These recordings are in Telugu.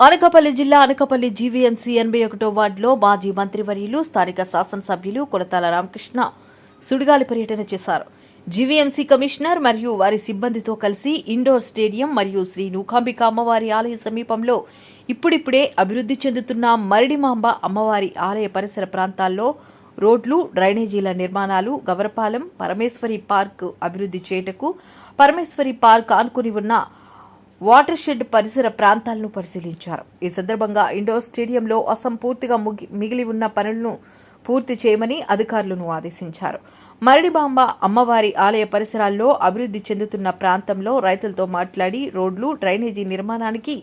అనకాపల్లి జిల్లా అనకాపల్లి జీవీఎంసీ ఎనభై ఒకటో వార్డులో మాజీ మంత్రివర్యులు స్థానిక శాసనసభ్యులు కొలతాల రామకృష్ణ సుడిగాలి పర్యటన చేశారు. జీవీఎంసీ కమిషనర్ మరియు వారి సిబ్బందితో కలిసి ఇండోర్ స్టేడియం మరియు శ్రీ నూకాంబిక అమ్మవారి ఆలయ సమీపంలో ఇప్పుడిప్పుడే అభివృద్ధి చెందుతున్న మరిడిమాంబ అమ్మవారి ఆలయ పరిసర ప్రాంతాల్లో రోడ్లు డ్రైనేజీల నిర్మాణాలు గవరపాలెం పరమేశ్వరి పార్క్ అభివృద్ధి చేయుటకు పరమేశ్వరి పార్క్ ఆనుకుని ఉన్న వాటర్ షెడ్ పరిసర ప్రాంతాలను పరిశీలించారు. ఈ సందర్భంగా ఇండోర్ స్టేడియంలో అసంపూర్తిగా ముగి- మిగిలి ఉన్న పనులను పూర్తి చేయమని అధికారులను ఆదేశించారు. మరడిబాంబ అమ్మవారి ఆలయ పరిసరాల్లో అభివృద్ధి చెందుతున్న ప్రాంతంలో రైతులతో మాట్లాడి రోడ్లు డ్రైనేజీ నిర్మాణానికి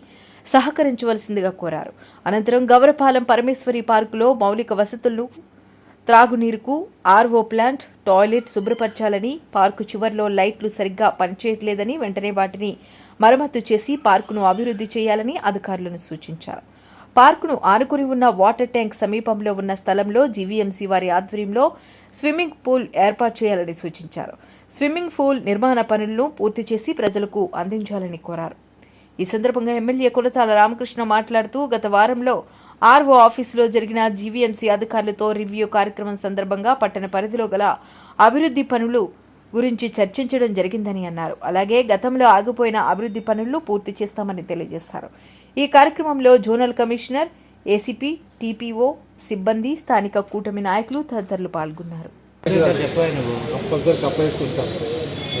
సహకరించవలసిందిగా కోరారు. అనంతరం గౌరపాలెం పరమేశ్వరి పార్కులో మౌలిక వసతులు త్రాగునీరుకు ఆర్ఓ ప్లాంట్ టాయిలెట్ శుభ్రపరచాలని పార్కు చివర్లో లైట్లు సరిగ్గా పనిచేయట్లేదని వెంటనే వాటిని మరమ్మతు చేసి పార్కును అభివృద్ధి చేయాలని అధికారులను సూచించారు. పార్కును ఆనుకుని ఉన్న వాటర్ ట్యాంక్ సమీపంలో ఉన్న స్థలంలో జీవీఎంసీ వారి ఆధ్వర్యంలో స్విమ్మింగ్ పూల్ ఏర్పాటు చేయాలని సూచించారు. స్విమ్మింగ్ పూల్ నిర్మాణ పనులను పూర్తి చేసి ప్రజలకు అందించాలని కోరారు. ఈ సందర్భంగా ఎమ్మెల్యే కులతాల రామకృష్ణ మాట్లాడుతూ గత వారంలో ఆర్ఓ ఆఫీసులో జరిగిన జీవీఎంసీ అధికారులతో రివ్యూ కార్యక్రమం సందర్భంగా పట్టణ పరిధిలో గల అభివృద్ధి పనులు గురించి చర్చించడం జరిగిందని అన్నారు. అలాగే గతంలో ఆగిపోయిన అభివృద్ధి పనులను పూర్తి చేస్తామని తెలియజేశారు. ఈ కార్యక్రమంలో జోనల్ కమిషనర్ ఏసీపీ టీపీఓ సిబ్బంది స్థానిక కూటమి నాయకులు తదితరులు పాల్గొన్నారు. కంపల్సరీ కప్పేసుకుంటాం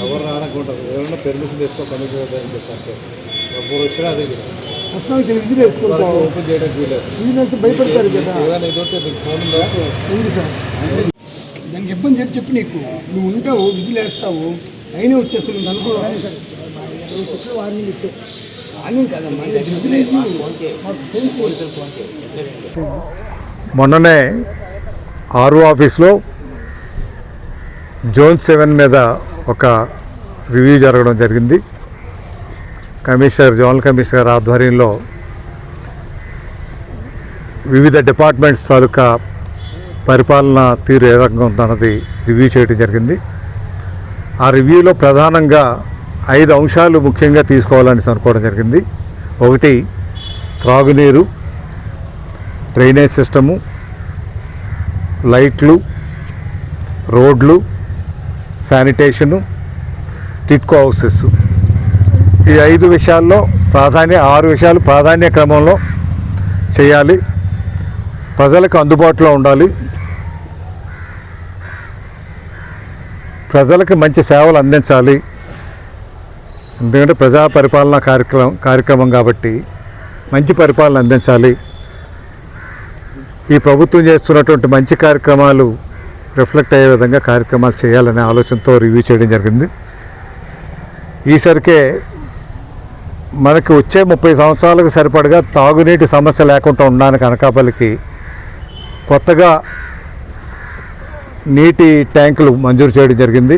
ఎవరు రానకుంటారు ఎవరైనా పెర్మిషన్ తీసుకో పని చేయదని చెప్పంటే ఎవరు వచ్చినా అదే అసలు ఇది వేసుకుంటాం ఓపెన్ చేయడానికి వీలేదు వీళ్ళంతా భయపడతారు కదా ఏదైనా ఫోన్ ఉంది సార్? దానికి ఇబ్బంది ఏంటి చెప్పి నీకు. నువ్వు ఉంటావు విజిల్ వేస్తావు అయినా వచ్చేస్తుంది నువ్వు అనుకో వార్నింగ్ కాదమ్మా విజిల్ వేసి. మొన్ననే ఆర్ఓ ఆఫీస్లో జోన్ సెవెన్ మీద ఒక రివ్యూ జరగడం జరిగింది. కమిషనర్ జోనల్ కమిషనర్ ఆధ్వర్యంలో వివిధ డిపార్ట్మెంట్స్ తాలూకా పరిపాలన తీరు ఏ రకంగా ఉందన్నది రివ్యూ చేయడం జరిగింది. ఆ రివ్యూలో ప్రధానంగా ఐదు అంశాలు ముఖ్యంగా తీసుకోవాలని అనుకోవడం జరిగింది. ఒకటి త్రాగునీరు డ్రైనేజ్ సిస్టము లైట్లు రోడ్లు శానిటేషను టిట్కో హౌసెస్. ఈ ఐదు విషయాల్లో ప్రాధాన్య ఆరు విషయాలు ప్రాధాన్య క్రమంలో చేయాలి. ప్రజలకు అందుబాటులో ఉండాలి. ప్రజలకు మంచి సేవలు అందించాలి. ఎందుకంటే ప్రజా పరిపాలన కార్యక్రమం కార్యక్రమం కాబట్టి మంచి పరిపాలన అందించాలి. ఈ ప్రభుత్వం చేస్తున్నటువంటి మంచి కార్యక్రమాలు రిఫ్లెక్ట్ అయ్యే విధంగా కార్యక్రమాలు చేయాలనే ఆలోచనతో రివ్యూ చేయడం జరిగింది. ఈసరికే మనకి వచ్చే ముప్పై సంవత్సరాలకు సరిపడగా తాగునీటి సమస్య లేకుండా ఉండడానికి అనకాపల్లికి కొత్తగా నీటి ట్యాంకులు మంజూరు చేయడం జరిగింది.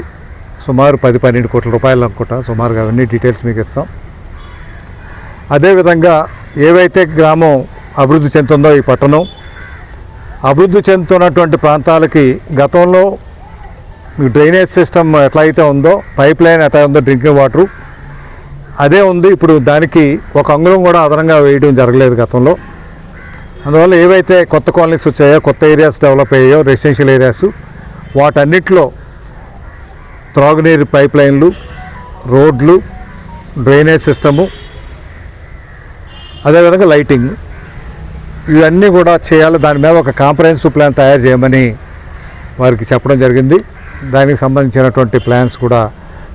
సుమారు పది పన్నెండు కోట్ల రూపాయలు అనుకుంటా. సుమారుగా అవన్నీ డీటెయిల్స్ మీకు ఇస్తాం. అదేవిధంగా ఏవైతే గ్రామం అభివృద్ధి చెందుతుందో ఈ పట్టణం అభివృద్ధి చెందుతున్నటువంటి ప్రాంతాలకి గతంలో మీకు డ్రైనేజ్ సిస్టమ్ ఎట్లా అయితే ఉందో పైప్ లైన్ ఎట్లా ఉందో డ్రింకింగ్ వాటరు అదే ఉంది. ఇప్పుడు దానికి ఒక అంగుళం కూడా అదనంగా వేయడం జరగలేదు గతంలో. అందువల్ల ఏవైతే కొత్త కాలనీస్ వచ్చాయో కొత్త ఏరియాస్ డెవలప్ అయ్యాయో రెసిడెన్షియల్ ఏరియాస్ వాటన్నిటిలో త్రాగునీరు పైప్ లైన్లు రోడ్లు డ్రైనేజ్ సిస్టము అదేవిధంగా లైటింగ్. ఇవన్నీ కూడా చేయాలి. దాని మీద ఒక కాంప్రహెన్సివ్ ప్లాన్ తయారు చేయమని వారికి చెప్పడం జరిగింది. దానికి సంబంధించినటువంటి ప్లాన్స్ కూడా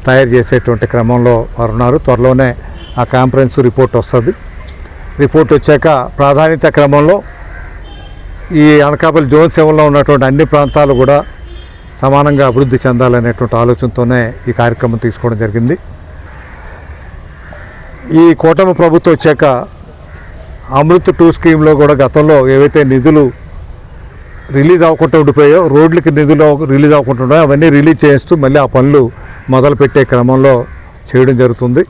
తయారు చేసేటువంటి క్రమంలో వారు ఉన్నారు త్వరలోనే ఆ కాంప్రహెన్సివ్ రిపోర్ట్ వస్తుంది. రిపోర్ట్ వచ్చాక ప్రాధాన్యత క్రమంలో ఈ అనకాపల్లి జోన్ సెవెన్లో ఉన్నటువంటి అన్ని ప్రాంతాలు కూడా సమానంగా అభివృద్ధి చెందాలనేటువంటి ఆలోచనతోనే ఈ కార్యక్రమం తీసుకోవడం జరిగింది. ఈ కూటమి ప్రభుత్వం వచ్చాక అమృత్ టూ స్కీమ్లో కూడా గతంలో ఏవైతే నిధులు రిలీజ్ అవ్వకుండా ఉండిపోయాయో రోడ్లకి నిధులు రిలీజ్ అవ్వకుండా ఉన్నాయో అవన్నీ రిలీజ్ చేస్తూ మళ్ళీ ఆ పనులు మొదలుపెట్టే క్రమంలో చేయడం జరుగుతుంది.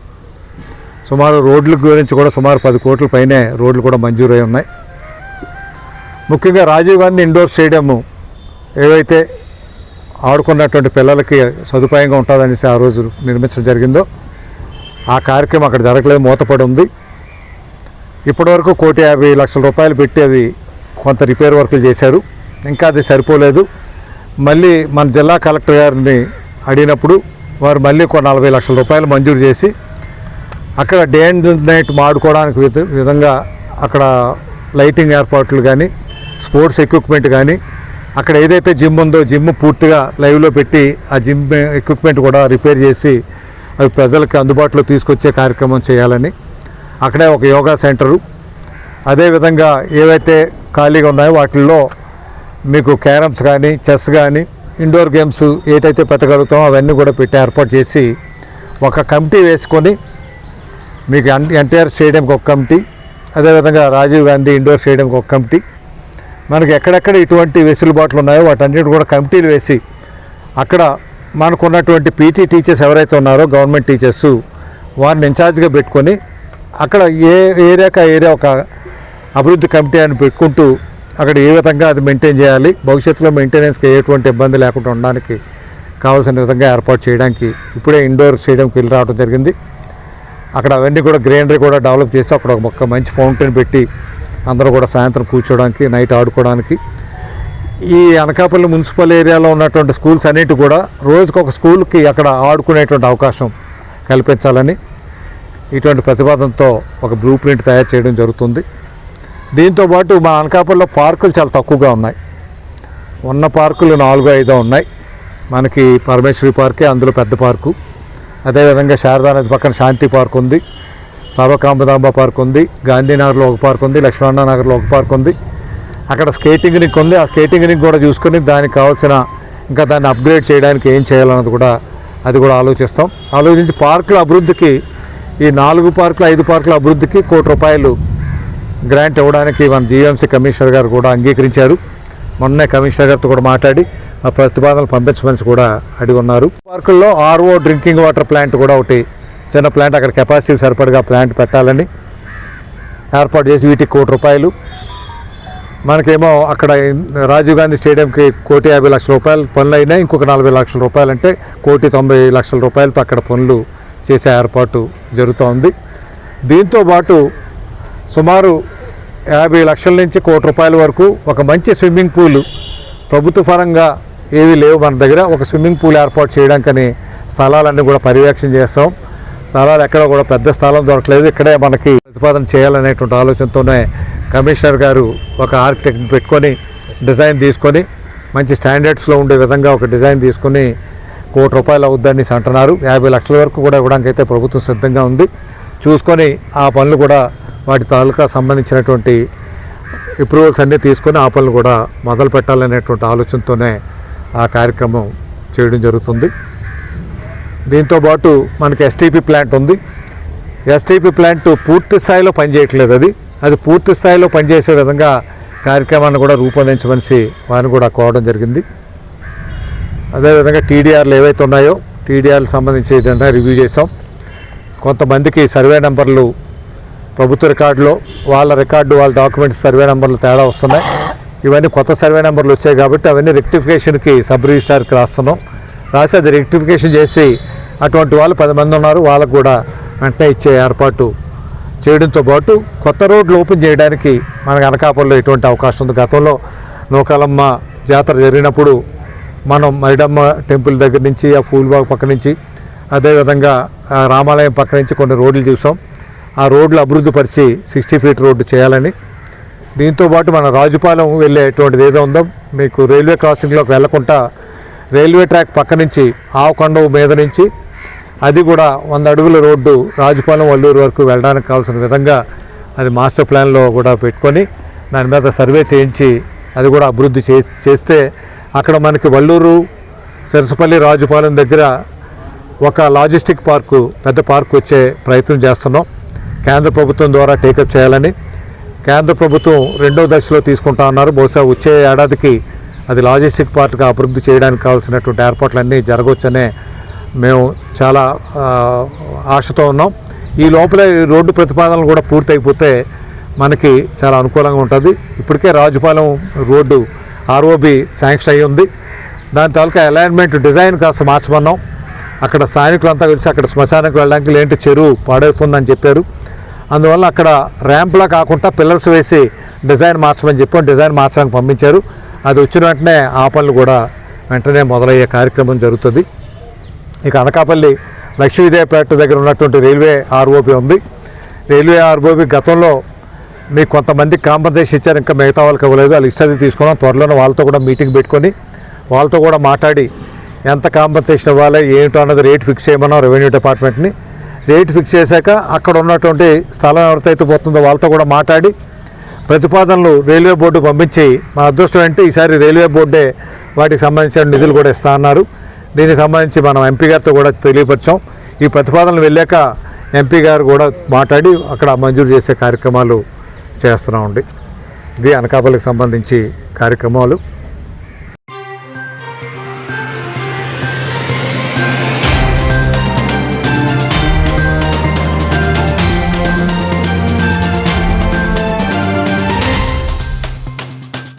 సుమారు రోడ్ల గురించి కూడా సుమారు పది కోట్ల పైనే రోడ్లు కూడా మంజూరై ఉన్నాయి. ముఖ్యంగా రాజీవ్ గాంధీ ఇండోర్ స్టేడియము ఏవైతే ఆడుకున్నటువంటి పిల్లలకి సదుపాయంగా ఉంటుందనేసి ఆ రోజు నిర్మించడం జరిగిందో ఆ కార్యక్రమం అక్కడ జరగలేదు మూతపడి ఉంది. ఇప్పటివరకు కోటి యాభై లక్షల రూపాయలు పెట్టి అది కొంత రిపేర్ వర్కులు చేశారు. ఇంకా అది సరిపోలేదు. మళ్ళీ మన జిల్లా కలెక్టర్ గారిని అడిగినప్పుడు వారు మళ్ళీ ఒక నలభై లక్షల రూపాయలు మంజూరు చేసి అక్కడ డే అండ్ నైట్ మాడుకోవడానికి విధంగా అక్కడ లైటింగ్ ఏర్పాట్లు కానీ స్పోర్ట్స్ ఎక్విప్మెంట్ కానీ అక్కడ ఏదైతే జిమ్ ఉందో జిమ్ పూర్తిగా లైవ్లో పెట్టి ఆ జిమ్ ఎక్విప్మెంట్ కూడా రిపేర్ చేసి అవి ప్రజలకు అందుబాటులో తీసుకొచ్చే కార్యక్రమం చేయాలని. అక్కడే ఒక యోగా సెంటరు. అదేవిధంగా ఏవైతే ఖాళీగా ఉన్నాయో వాటిల్లో మీకు క్యారమ్స్ కానీ చెస్ కానీ ఇండోర్ గేమ్స్ ఏదైతే పెట్టగలుగుతామో అవన్నీ కూడా పెట్టి ఏర్పాటు చేసి ఒక కమిటీ వేసుకొని మీకు ఎన్- ఎన్టీఆర్ స్టేడియంకి ఒక కమిటీ అదేవిధంగా రాజీవ్ గాంధీ ఇండోర్ స్టేడియంకి ఒక కమిటీ మనకి ఎక్కడెక్కడ ఇటువంటి వెసులుబాట్లు ఉన్నాయో వాటన్నిటి కూడా కమిటీలు వేసి అక్కడ మనకున్నటువంటి పీటీ టీచర్స్ ఎవరైతే ఉన్నారో గవర్నమెంట్ టీచర్స్ వారిని ఇన్ఛార్జ్గా పెట్టుకొని అక్కడ ఏ ఏరియాకి ఆ ఏరియా ఒక అభివృద్ధి కమిటీ అని పెట్టుకుంటూ అక్కడ ఏ విధంగా అది మెయింటైన్ చేయాలి భవిష్యత్తులో మెయింటెనెన్స్కి ఎటువంటి ఇబ్బంది లేకుండా ఉండడానికి కావాల్సిన విధంగా ఏర్పాటు చేయడానికి ఇప్పుడే ఇండోర్ స్టేడియంకి వెళ్ళి రావడం జరిగింది. అక్కడ అవన్నీ కూడా గ్రీనరీ కూడా డెవలప్ చేసి అక్కడ ఒక మంచి ఫౌంటైన్ పెట్టి అందరూ కూడా సాయంత్రం కూర్చోడానికి నైట్ ఆడుకోవడానికి. ఈ అనకాపల్లి మున్సిపల్ ఏరియాలో ఉన్నటువంటి స్కూల్స్ అన్నిటి కూడా రోజుకు ఒక స్కూల్కి అక్కడ ఆడుకునేటువంటి అవకాశం కల్పించాలని ఇటువంటి ప్రతిపాదనతో ఒక బ్లూ ప్రింట్ తయారు చేయడం జరుగుతుంది. దీంతోపాటు మా అనకాపల్లిలో పార్కులు చాలా తక్కువగా ఉన్నాయి. ఉన్న పార్కులు నాలుగు ఐదో ఉన్నాయి. మనకి పరమేశ్వరి పార్కే అందులో పెద్ద పార్కు. అదేవిధంగా శారదా నది పక్కన శాంతి పార్క్ ఉంది. సర్వకాంబదాంబ పార్క్ ఉంది గాంధీనగర్లో ఒక పార్క్ ఉంది లక్ష్మణ నగర్లో ఒక పార్క్ ఉంది. అక్కడ స్కేటింగ్ రింక్ ఉంది. ఆ స్కేటింగ్ రింక్ కూడా చూసుకొని దానికి కావాల్సిన ఇంకా దాన్ని అప్గ్రేడ్ చేయడానికి ఏం చేయాలన్నది కూడా అది కూడా ఆలోచిస్తాం. ఆలోచించి పార్కుల అభివృద్ధికి ఈ నాలుగు పార్కులు ఐదు పార్కుల అభివృద్ధికి కోటి రూపాయలు గ్రాంట్ ఇవ్వడానికి మన జీఎంసీ కమిషనర్ గారు కూడా అంగీకరించారు. మొన్నే కమిషనర్ గారితో కూడా మాట్లాడి ఆ ప్రతిపాదనలు పంపించమని కూడా అడిగి ఉన్నారు. పార్కుల్లో ఆర్ఓ డ్రింకింగ్ వాటర్ ప్లాంట్ కూడా ఒకటి చిన్న ప్లాంట్ అక్కడ కెపాసిటీ సరిపడగా ప్లాంట్ పెట్టాలని ఏర్పాటు చేసి వీటికి కోటి రూపాయలు. మనకేమో అక్కడ రాజీవ్ గాంధీ స్టేడియంకి కోటి యాభై లక్షల రూపాయలు పనులు అయినాయి ఇంకొక నలభై లక్షల రూపాయలు అంటే కోటి తొంభై లక్షల రూపాయలతో అక్కడ పనులు చేసే ఏర్పాటు జరుగుతోంది. దీంతో పాటు సుమారు యాభై లక్షల నుంచి కోటి రూపాయల వరకు ఒక మంచి స్విమ్మింగ్ పూల్ ప్రభుత్వ పరంగా ఏవి లేవు మన దగ్గర. ఒక స్విమ్మింగ్ పూల్ ఏర్పాటు చేయడానికని స్థలాలన్నీ కూడా పర్యవేక్షణ చేస్తాం. స్థలాలు ఎక్కడ కూడా పెద్ద స్థలం దొరకలేదు. ఇక్కడే మనకి ప్రతిపాదన చేయాలనేటువంటి ఆలోచనతోనే కమిషనర్ గారు ఒక ఆర్కిటెక్ట్ని పెట్టుకొని డిజైన్ తీసుకొని మంచి స్టాండర్డ్స్లో ఉండే విధంగా ఒక డిజైన్ తీసుకొని కోటి రూపాయలు అవుద్దని అంటున్నారు. యాభై లక్షల వరకు కూడా ఇవ్వడానికి అయితే ప్రభుత్వం సిద్ధంగా ఉంది. చూసుకొని ఆ పనులు కూడా వాటి తాలూకా సంబంధించినటువంటి అప్రూవల్స్ అన్నీ తీసుకొని ఆ పనులు కూడా మొదలు పెట్టాలనేటువంటి ఆలోచనతోనే ఆ కార్యక్రమం చేయడం జరుగుతుంది. దీంతోపాటు మనకి ఎస్టీపీ ప్లాంట్ ఉంది. ఎస్టీపీ ప్లాంట్ పూర్తి స్థాయిలో పనిచేయట్లేదు అది. అది పూర్తి స్థాయిలో పనిచేసే విధంగా కార్యక్రమాన్ని కూడా రూపొందించమనిసి వారిని కూడా కోవడం జరిగింది. అదేవిధంగా టీడీఆర్లు ఏవైతే ఉన్నాయో టీడీఆర్లు సంబంధించి ఏదైనా రివ్యూ చేసాం కొంతమందికి సర్వే నెంబర్లు ప్రభుత్వ రికార్డులో వాళ్ళ రికార్డు వాళ్ళ డాక్యుమెంట్స్ సర్వే నెంబర్లు తేడా వస్తున్నాయి. ఇవన్నీ కొత్త సర్వే నెంబర్లు వచ్చాయి కాబట్టి అవన్నీ రెక్టిఫికేషన్కి సబ్ రిజిస్టార్కి రాస్తున్నాం. రాసి అది రెక్టిఫికేషన్ చేసి అటువంటి వాళ్ళు పది మంది ఉన్నారు. వాళ్ళకు కూడా వెంటనే ఇచ్చే ఏర్పాటు చేయడంతో పాటు కొత్త రోడ్లు ఓపెన్ చేయడానికి మనకు అనకాపల్లిలో ఎటువంటి అవకాశం ఉంది. గతంలో నూకాలమ్మ జాతర జరిగినప్పుడు మనం మైడమ్మ టెంపుల్ దగ్గర నుంచి ఆ ఫూల్బాగ్ పక్క నుంచి అదేవిధంగా రామాలయం పక్క నుంచి కొన్ని రోడ్లు చూసాం. ఆ రోడ్లు అభివృద్ధి పరిచి సిక్స్టీ ఫీట్ రోడ్డు చేయాలని. దీంతోపాటు మన రాజుపాలెం వెళ్ళేటువంటిది ఏదో ఉందో మీకు రైల్వే క్రాసింగ్లోకి వెళ్ళకుండా రైల్వే ట్రాక్ పక్క నుంచి ఆవకొండ మీద నుంచి అది కూడా వంద అడుగుల రోడ్డు రాజుపాలెం వల్లూరు వరకు వెళ్ళడానికి కావాల్సిన విధంగా అది మాస్టర్ ప్లాన్లో కూడా పెట్టుకొని దాని మీద సర్వే చేయించి అది కూడా అభివృద్ధి చే చేస్తే అక్కడ మనకి వల్లూరు సరసపల్లి రాజుపాలెం దగ్గర ఒక లాజిస్టిక్ పార్కు పెద్ద పార్క్ వచ్చే ప్రయత్నం చేస్తున్నాం. కేంద్ర ప్రభుత్వం ద్వారా టేకప్ చేయాలని. కేంద్ర ప్రభుత్వం రెండో దశలో తీసుకుంటా ఉన్నారు బహుశా వచ్చే ఏడాదికి అది లాజిస్టిక్ పార్ట్గా అభివృద్ధి చేయడానికి కావాల్సినటువంటి ఏర్పాట్లన్నీ జరగవచ్చనే మేము చాలా ఆశతో ఉన్నాం. ఈ లోపలే ఈ రోడ్డు ప్రతిపాదనలు కూడా పూర్తయిపోతే మనకి చాలా అనుకూలంగా ఉంటుంది. ఇప్పటికే రాజుపాలెం రోడ్డు ఆర్ఓబి శాంక్షన్ అయ్యి ఉంది. దాని తాలూకా అలైన్మెంట్ డిజైన్ కాస్త మార్చమన్నాం. అక్కడ స్థానికులంతా కలిసి అక్కడ శ్మశానానికి వెళ్ళడానికి లేంటి చెరువు పాడవుతుందని చెప్పారు. అందువల్ల అక్కడ ర్యాంప్లా కాకుండా పిల్లర్స్ వేసి డిజైన్ మార్చమని చెప్పి. డిజైన్ మార్చడానికి పంపించారు. అది వచ్చిన వెంటనే ఆ పనులు కూడా వెంటనే మొదలయ్యే కార్యక్రమం జరుగుతుంది. ఇక అనకాపల్లి లక్ష్మీదేవపేట దగ్గర ఉన్నటువంటి రైల్వే ఆర్ఓపి ఉంది. రైల్వే ఆర్ఓపి గతంలో మీకు కొంతమంది కాంపన్సేషన్ ఇచ్చారు ఇంకా మిగతా వాళ్ళకి ఇవ్వలేదు. వాళ్ళు ఇష్టది తీసుకున్నాం. త్వరలోనే వాళ్ళతో కూడా మీటింగ్ పెట్టుకొని వాళ్ళతో కూడా మాట్లాడి ఎంత కాంపన్సేషన్ ఇవ్వాలి ఏంటో అన్నది రేట్ ఫిక్స్ చేయమన్నాం రెవెన్యూ డిపార్ట్మెంట్ని రేట్ ఫిక్స్ చేశాక అక్కడ ఉన్నటువంటి స్థలం ఎవరికైతే పోతుందో వాళ్ళతో కూడా మాట్లాడి ప్రతిపాదనలు రైల్వే బోర్డు పంపించి మా అదృష్టం అంటే ఈసారి రైల్వే బోర్డే వాటికి సంబంధించిన నిధులు కూడా ఇస్తా అన్నారు. దీనికి సంబంధించి మనం ఎంపీ గారితో కూడా తెలియపరిచాం. ఈ ప్రతిపాదనలు వెళ్ళాక ఎంపీ గారు కూడా మాట్లాడి అక్కడ మంజూరు చేసే కార్యక్రమాలు చేస్తున్నామండి. ఇది అనకాపల్లికి సంబంధించి కార్యక్రమాలు.